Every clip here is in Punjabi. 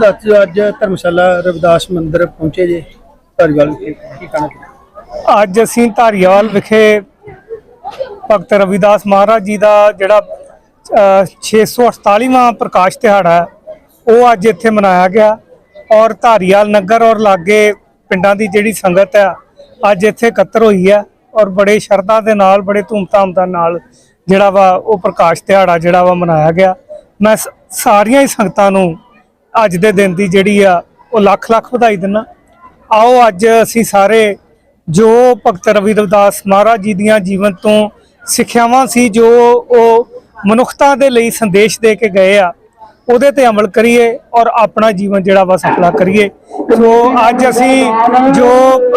ਦੱਸ ਅੱਜ ਧਰਮਸ਼ਾਲਾ ਰਵਿਦਾਸ ਮੰਦਿਰ ਪਹੁੰਚੇ ਜੇ। ਧਾਰੀਵਾਲ ਕੀ ਕਹਿਣਾ ਅੱਜ ਅਸੀਂ ਧਾਰੀਵਾਲ ਵਿਖੇ ਭਗਤ ਰਵਿਦਾਸ ਮਹਾਰਾਜ ਜੀ ਦਾ ਜਿਹੜਾ ਅਹ, 648ਵਾਂ ਪ੍ਰਕਾਸ਼ ਦਿਹਾੜਾ ਹੈ, ਉਹ ਅੱਜ ਇੱਥੇ ਮਨਾਇਆ ਗਿਆ। ਔਰ ਧਾਰੀਵਾਲ ਨਗਰ ਔਰ ਲਾਗੇ ਪਿੰਡਾਂ ਦੀ ਜਿਹੜੀ ਸੰਗਤ ਹੈ ਅੱਜ ਇੱਥੇ ਇਕੱਤਰ ਹੋਈ ਹੈ। ਔਰ ਬੜੇ ਸ਼ਰਧਾ ਦੇ ਨਾਲ ਬੜੇ ਧੂਮਧਾਮ ਦਾ ਨਾਲ ਜਿਹੜਾ ਵਾ ਉਹ ਪ੍ਰਕਾਸ਼ ਦਿਹਾੜਾ ਜਿਹੜਾ ਵਾ ਮਨਾਇਆ ਗਿਆ। ਮੈਂ ਸ- ਸਾਰੀਆਂ ਹੀ ਸੰਗਤਾਂ ਨੂੰ ਅੱਜ ਦੇ ਦਿਨ ਦੀ ਜਿਹੜੀ ਆ, ਉਹ ਲੱਖ ਲੱਖ ਵਧਾਈ ਦਿੰਦਾ। ਆਓ ਅੱਜ ਅਸੀਂ ਸਾਰੇ ਜੋ ਭਗਤ ਰਵੀ ਰਵਿਦਾਸ ਮਹਾਰਾਜ ਜੀ ਦੀਆਂ ਜੀਵਨ ਤੋਂ ਸਿੱਖਿਆਵਾਂ ਸੀ, ਜੋ ਉਹ ਮਨੁੱਖਤਾ ਦੇ ਲਈ ਸੰਦੇਸ਼ ਦੇ ਕੇ ਗਏ ਆ ਉਹਦੇ ਤੇ ਅਮਲ ਕਰੀਏ ਔਰ ਆਪਣਾ ਜੀਵਨ ਜਿਹੜਾ ਵਾ ਸਫਲਾ ਕਰੀਏ। ਸੋ ਅੱਜ ਅਸੀਂ ਜੋ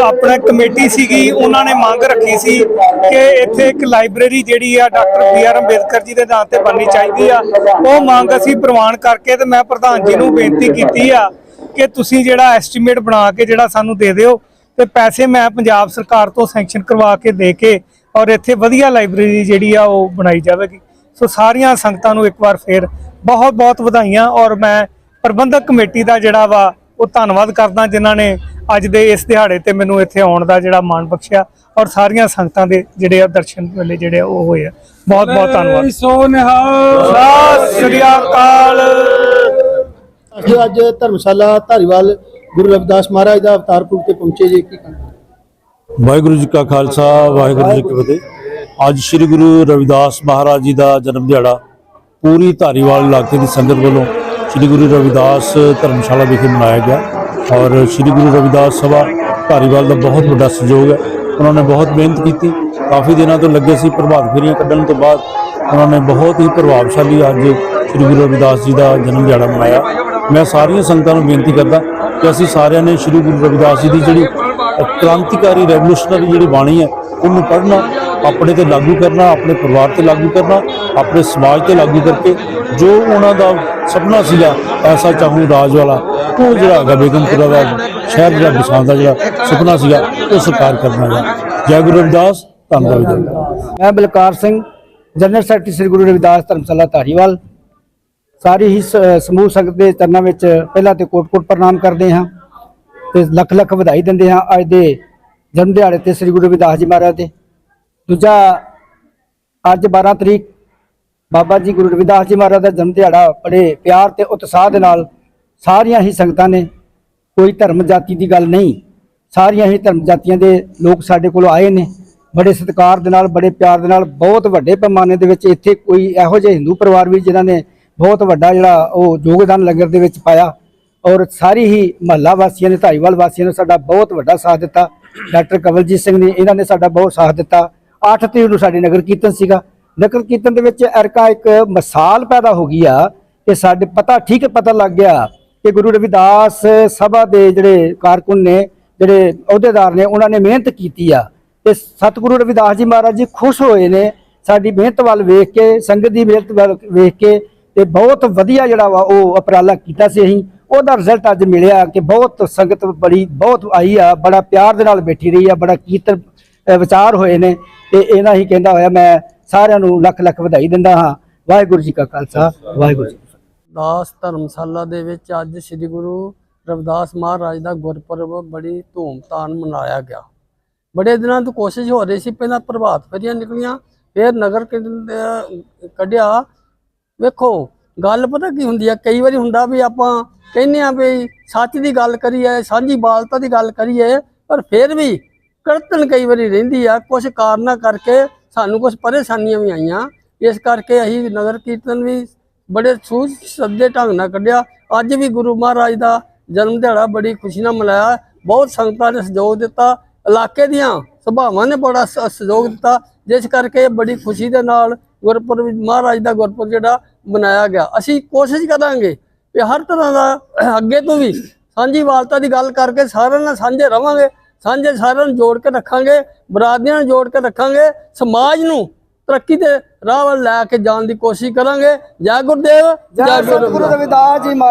ਆਪਣਾ ਕਮੇਟੀ ਸੀਗੀ, ਉਹਨਾਂ ਨੇ ਮੰਗ ਰੱਖੀ ਸੀ ਕਿ ਇੱਥੇ ਇੱਕ ਲਾਇਬ੍ਰੇਰੀ ਜਿਹੜੀ ਆ doctor B R Ambedkar ji ਦੇ ਨਾਂ ਤੇ ਬਣਨੀ ਚਾਹੀਦੀ ਆ। ਉਹ ਮੰਗ ਅਸੀਂ ਪ੍ਰਵਾਨ ਕਰਕੇ ਤੇ ਮੈਂ ਪ੍ਰਧਾਨ ਜੀ ਨੂੰ ਬੇਨਤੀ ਕੀਤੀ ਆ ਕਿ ਤੁਸੀਂ ਜਿਹੜਾ ਐਸਟੀਮੇਟ ਬਣਾ ਕੇ ਜਿਹੜਾ ਸਾਨੂੰ ਦੇ ਦਿਓ ਤੇ ਪੈਸੇ ਮੈਂ ਪੰਜਾਬ ਸਰਕਾਰ ਤੋਂ ਸੈਂਕਸ਼ਨ ਕਰਵਾ ਕੇ ਦੇ ਕੇ ਔਰ ਇੱਥੇ ਵਧੀਆ ਲਾਇਬ੍ਰੇਰੀ ਜਿਹੜੀ ਆ ਉਹ ਬਣਾਈ ਜਾਵੇਗੀ। ਸੋ ਸਾਰੀਆਂ ਸੰਗਤਾਂ ਨੂੰ ਇੱਕ ਵਾਰ ਫੇਰ ਬਹੁਤ ਬਹੁਤ ਵਧਾਈਆਂ ਔਰ ਮੈਂ ਪ੍ਰਬੰਧਕ ਕਮੇਟੀ ਦਾ ਜਿਹੜਾ ਵਾ ਉਹ ਧੰਨਵਾਦ ਕਰਦਾ ਜਿਨ੍ਹਾਂ ਨੇ ਅੱਜ ਦੇ ਇਸ ਦਿਹਾੜੇ ਤੇ ਮੈਨੂੰ ਇੱਥੇ ਆਉਣ ਦਾ ਜਿਹੜਾ ਮਾਣ ਬਖਸ਼ਿਆ ਔਰ ਸਾਰੀਆਂ ਸੰਗਤਾਂ ਦੇ ਜਿਹੜੇ ਆ ਦਰਸ਼ਨ ਵੇਲੇ ਜਿਹੜੇ ਆ ਉਹ ਹੋਏ ਆ। ਬਹੁਤ ਬਹੁਤ ਧੰਨਵਾਦ। ਸੋ ਨਿਹਾਲ ਸਤਿ ਸ੍ਰੀ ਅਕਾਲ। ਅਸੀਂ ਅੱਜ ਧਰਮਸ਼ਾਲਾ ਧਾਰੀਵਾਲ ਗੁਰੂ ਰਵਿਦਾਸ ਮਹਾਰਾਜ ਦਾ ਅਵਤਾਰ ਪੁਰਬ ਤੇ ਪਹੁੰਚੇ ਜੇ ਕੀ ਵਾਹਿਗੁਰੂ ਜੀ ਕਾ ਖਾਲਸਾ ਵਾਹਿਗੁਰੂ ਜੀ ਕੀ ਫਤਿਹ। ਅੱਜ ਸ੍ਰੀ ਗੁਰੂ ਰਵਿਦਾਸ ਮਹਾਰਾਜ ਜੀ ਦਾ ਜਨਮ ਦਿਹਾੜਾ ਪੂਰੀ ਧਾਰੀਵਾਲ ਇਲਾਕੇ ਦੀ ਸੰਗਤ ਵੱਲੋਂ ਸ੍ਰੀ ਗੁਰੂ ਰਵਿਦਾਸ ਧਰਮਸ਼ਾਲਾ ਵਿਖੇ ਮਨਾਇਆ ਗਿਆ ਔਰ ਸ੍ਰੀ ਗੁਰੂ ਰਵਿਦਾਸ ਸਭਾ ਧਾਰੀਵਾਲ ਦਾ ਬਹੁਤ ਵੱਡਾ ਸਹਿਯੋਗ ਹੈ। ਉਹਨਾਂ ਨੇ ਬਹੁਤ ਮਿਹਨਤ ਕੀਤੀ। ਕਾਫੀ ਦਿਨਾਂ ਤੋਂ ਲੱਗੇ ਸੀ ਪ੍ਰਭਾਤ ਫੇਰੀਆਂ ਕੱਢਣ ਤੋਂ ਬਾਅਦ ਉਹਨਾਂ ਨੇ ਬਹੁਤ ਹੀ ਪ੍ਰਭਾਵਸ਼ਾਲੀ ਅੱਜ ਸ੍ਰੀ ਗੁਰੂ ਰਵਿਦਾਸ ਜੀ ਦਾ ਜਨਮ ਦਿਹਾੜਾ ਮਨਾਇਆ। ਮੈਂ ਸਾਰੀਆਂ ਸੰਗਤਾਂ ਨੂੰ ਬੇਨਤੀ ਕਰਦਾ ਕਿ ਅਸੀਂ ਸਾਰਿਆਂ ਨੇ ਸ੍ਰੀ ਗੁਰੂ ਰਵਿਦਾਸ ਜੀ ਦੀ ਜਿਹੜੀ ਕ੍ਰਾਂਤੀਕਾਰੀ ਰੈਵੋਲੂਸ਼ਨਰੀ ਜਿਹੜੀ ਬਾਣੀ ਹੈ ਉਹਨੂੰ ਪੜ੍ਹਨਾ, ਆਪਣੇ ਤੇ ਲਾਗੂ ਕਰਨਾ, ਆਪਣੇ ਪਰਿਵਾਰ ਤੇ ਲਾਗੂ ਕਰਨਾ, ਆਪਣੇ ਸਮਾਜ ਤੇ ਲਾਗੂ ਕਰਕੇ ਜੋ ਉਹਨਾਂ ਦਾ ਸੁਪਨਾ ਸੀਗਾ, ਐਸਾ ਚਾਹੂ ਰਾਜ ਵਾਲਾ, ਉਹ ਜਿਹੜਾ ਹੈਗਾ ਬੇਗਮਪੁਰਾ ਦਾ ਸ਼ਹਿਰ ਜਿਹੜਾ ਬਸਾਉਣ ਦਾ ਜਿਹੜਾ ਸੁਪਨਾ ਸੀਗਾ, ਉਹ ਸਾਕਾਰ ਕਰਨਾ ਹੈ। ਜੈ ਗੁਰੂ ਰਵਿਦਾਸ ਧੰਨਵਾਦ ਜੀ ਮੈਂ ਬਲਕਾਰ ਸਿੰਘ, ਜਨਰਲ ਸੈਕਟਰੀ ਸ੍ਰੀ ਗੁਰੂ ਰਵਿਦਾਸ ਧਰਮਸ਼ਾਲਾ ਧਾਰੀਵਾਲ। ਸਾਰੀ ਹੀ ਸਮੂਹ ਸੰਗਤ ਦੇ ਚਰਨਾਂ ਵਿੱਚ ਪਹਿਲਾਂ ਤੇ ਕੋਟ-ਕੋਟ ਪ੍ਰਣਾਮ ਕਰਦੇ ਹਾਂ ਤੇ ਲੱਖ ਲੱਖ ਵਧਾਈ ਦਿੰਦੇ ਹਾਂ। ਅੱਜ ਦੇ ਜਨਮ ਦਿਹਾੜੇ ਤੇ ਸ੍ਰੀ ਗੁਰੂ ਰਵਿਦਾਸ ਜੀ ਮਹਾਰਾਜ ਦੇ। ਦੂਜਾ, ਅੱਜ 12 ਤਰੀਕ ਬਾਬਾ ਜੀ ਗੁਰੂ ਰਵਿਦਾਸ ਜੀ ਮਹਾਰਾਜ ਦਾ ਜਨਮ ਦਿਹਾੜਾ ਬੜੇ ਪਿਆਰ ਤੇ ਉਤਸ਼ਾਹ ਦੇ ਨਾਲ ਸਾਰੀਆਂ ਹੀ ਸੰਗਤਾਂ ਨੇ, ਕੋਈ ਧਰਮ ਜਾਤੀ ਦੀ ਗੱਲ ਨਹੀਂ। ਸਾਰੀਆਂ ਹੀ ਧਰਮ ਜਾਤੀਆਂ ਦੇ ਲੋਕ ਸਾਡੇ ਕੋਲ ਆਏ ਨੇ, ਬੜੇ ਸਤਿਕਾਰ ਦੇ ਨਾਲ, ਬੜੇ ਪਿਆਰ ਦੇ ਨਾਲ, ਬਹੁਤ ਵੱਡੇ ਪੈਮਾਨੇ ਦੇ ਵਿੱਚ ਇੱਥੇ ਕੋਈ ਇਹੋ ਜਿਹੇ ਹਿੰਦੂ ਪਰਿਵਾਰ ਵੀ ਜਿਨ੍ਹਾਂ ਨੇ ਬਹੁਤ ਵੱਡਾ ਜਿਹੜਾ ਉਹ ਯੋਗਦਾਨ ਲੰਗਰ ਦੇ ਵਿੱਚ ਪਾਇਆ ਔਰ ਸਾਰੀ ਹੀ ਮਹੱਲਾ ਵਾਸੀਆਂ ਨੇ ਧਾਈਵਾਲ ਵਾਸੀਆਂ ਨੇ ਸਾਡਾ ਬਹੁਤ ਵੱਡਾ ਸਾਥ ਦਿੱਤਾ। ਡਾਕਟਰ ਕਵਲਜੀਤ ਸਿੰਘ ਨੇ ਇਹਨਾਂ ਨੇ ਸਾਡਾ ਬਹੁਤ ਸਾਥ ਦਿੱਤਾ। 8 ਤਰੀਕ ਨੂੰ ਸਾਡੇ ਨਗਰ ਕੀਰਤਨ ਸੀਗਾ। ਨਗਰ ਕੀਰਤਨ ਦੇ ਵਿੱਚ ਅਰਕਾ ਇੱਕ ਮਿਸਾਲ ਪੈਦਾ ਹੋ ਗਈ ਆ ਕਿ ਸਾਡੇ ਪਤਾ ਠੀਕ ਪਤਾ ਲੱਗ ਗਿਆ ਕਿ ਗੁਰੂ ਰਵਿਦਾਸ ਸਭਾ ਦੇ ਜਿਹੜੇ ਕਾਰਕੁਨ ਨੇ, ਜਿਹੜੇ ਅਹੁਦੇਦਾਰ ਨੇ, ਉਹਨਾਂ ਨੇ ਮਿਹਨਤ ਕੀਤੀ ਆ। ਤੇ ਸਤਿਗੁਰੂ ਰਵਿਦਾਸ ਜੀ ਮਹਾਰਾਜ ਜੀ ਖੁਸ਼ ਹੋਏ ਨੇ। ਸਾਡੀ ਮਿਹਨਤ ਵੱਲ ਵੇਖ ਕੇ, ਸੰਗਤ ਦੀ ਮਿਹਨਤ ਵੱਲ ਵੇਖ ਕੇ ਤੇ ਬਹੁਤ ਵਧੀਆ ਜਿਹੜਾ ਵਾ ਉਹ ਉਪਰਾਲਾ ਕੀਤਾ ਸੀ ਅਸੀਂ। ਉਹਦਾ ਰਿਜ਼ਲਟ ਅੱਜ ਮਿਲਿਆ ਕਿ ਬਹੁਤ ਸੰਗਤ ਬੜੀ, ਬਹੁਤ ਆਈ ਆ, ਬੜਾ ਪਿਆਰ ਦੇ ਨਾਲ ਬੈਠੀ ਰਹੀ ਆ, ਬੜਾ ਕੀਰਤਨ ਵਿਚਾਰ ਹੋਏ ਨੇ ਤੇ ਇਹਨਾਂ ਹੀ ਕਹਿੰਦਾ ਹੋਇਆ, ਮੈਂ ਸਾਰਿਆਂ ਨੂੰ ਲੱਖ ਲੱਖ ਵਧਾਈ ਦਿੰਦਾ ਹਾਂ। ਵਾਹਿਗੁਰੂ ਜੀ ਕਾ ਖਾਲਸਾ, ਵਾਹਿਗੁਰੂ ਜੀ ਦਾਸ ਧਰਮਸ਼ਾਲਾ ਦੇ ਵਿੱਚ ਅੱਜ ਸ੍ਰੀ ਗੁਰੂ ਰਵਿਦਾਸ ਮਹਾਰਾਜ ਦਾ ਗੁਰਪੁਰਬ ਬੜੀ ਧੂਮਧਾਮ ਮਨਾਇਆ ਗਿਆ। ਬੜੇ ਦਿਨਾਂ ਤੋਂ ਕੋਸ਼ਿਸ਼ ਹੋ ਰਹੀ ਸੀ, ਪਹਿਲਾਂ ਪ੍ਰਭਾਤ ਫੇਰੀਆਂ ਨਿਕਲੀਆਂ, ਫਿਰ ਨਗਰ ਕੱਢਿਆ। ਵੇਖੋ ਗੱਲ ਪਤਾ ਕੀ ਹੁੰਦੀ ਆ? ਕਈ ਵਾਰੀ ਹੁੰਦਾ ਵੀ ਆਪਾਂ ਕਹਿੰਦੇ ਆ ਵੀ ਸੱਚ ਦੀ ਗੱਲ ਕਰੀਏ, ਸਾਂਝੀ ਬਾਲਤਾ ਦੀ ਗੱਲ ਕਰੀਏ, ਪਰ ਫਿਰ ਵੀ ਕਰਤਨ ਕਈ ਵਾਰੀ ਰਹਿੰਦੀ ਆ। ਕੁਝ ਕਾਰਨਾਂ ਕਰਕੇ ਸਾਨੂੰ ਕੁਝ ਪਰੇਸ਼ਾਨੀਆਂ ਵੀ ਆਈਆਂ। ਇਸ ਕਰਕੇ ਅਸੀਂ ਨਗਰ ਕੀਰਤਨ ਵੀ ਬੜੇ ਸੂਝ ਸੱਦੇ ਢੰਗ ਨਾਲ ਕੱਢਿਆ। ਅੱਜ ਵੀ ਗੁਰੂ ਮਹਾਰਾਜ ਦਾ ਜਨਮ ਦਿਹਾੜਾ ਬੜੀ ਖੁਸ਼ੀ ਨਾਲ ਮਨਾਇਆ। ਬਹੁਤ ਸੰਗਤਾਂ ਨੇ ਸਹਿਯੋਗ ਦਿੱਤਾ। ਇਲਾਕੇ ਦੀਆਂ ਸਭਾਵਾਂ ਨੇ ਬੜਾ ਸ- ਸਹਿਯੋਗ ਦਿੱਤਾ। ਜਿਸ ਕਰਕੇ ਬੜੀ ਖੁਸ਼ੀ ਦੇ ਨਾਲ ਗੁਰਪੁਰਬ ਮਹਾਰਾਜ ਦਾ ਗੁਰਪੁਰਬ ਜਿਹੜਾ ਮਨਾਇਆ ਗਿਆ। ਅਸੀਂ ਕੋਸ਼ਿਸ਼ ਕਰਾਂਗੇ ਕਿ ਹਰ ਤਰ੍ਹਾਂ ਦਾ ਅੱਗੇ ਤੋਂ ਵੀ ਸਾਂਝੀ ਵਾਲਤਾ ਦੀ ਗੱਲ ਕਰਕੇ ਸਾਰਿਆਂ ਨਾਲ ਸਾਂਝੇ ਰਵਾਂਗੇ ਸਾਂਝੇ ਸਾਰਿਆਂ ਨੂੰ ਜੋੜ ਕੇ ਰੱਖਾਂਗੇ ਬਰਾਦਰੀਆਂ ਨੂੰ ਜੋੜ ਕੇ ਰੱਖਾਂਗੇ ਸਮਾਜ ਨੂੰ ਤਰੱਕੀ ਦੇ ਰਾਹ ਵੱਲ ਲੈ ਕੇ ਜਾਣ ਦੀ ਕੋਸ਼ਿਸ਼ ਕਰਾਂਗੇ। ਜੈ ਗੁਰਦੇਵ ਜੈ ਸਤਿਗੁਰੂ ਰਵਿਦਾਸ ਜੀ